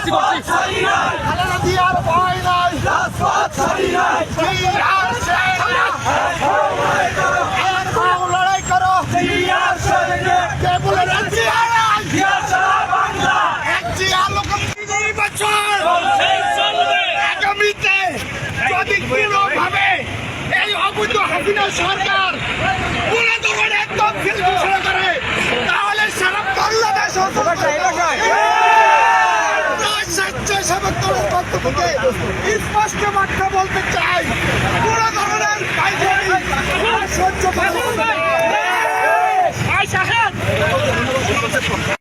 করছি করছি খালেদা জিয়ার ভয় নাই রাজপথ ছাড়ি নাই। জিয়ার সেনা এরকম লড়াই করো জিয়ার সেনা কে বলে জিয়ার জিয়ার সরকার পুরো দমন একদম ঘোষণা করে। স্পষ্ট বার্তা বলতে চাই।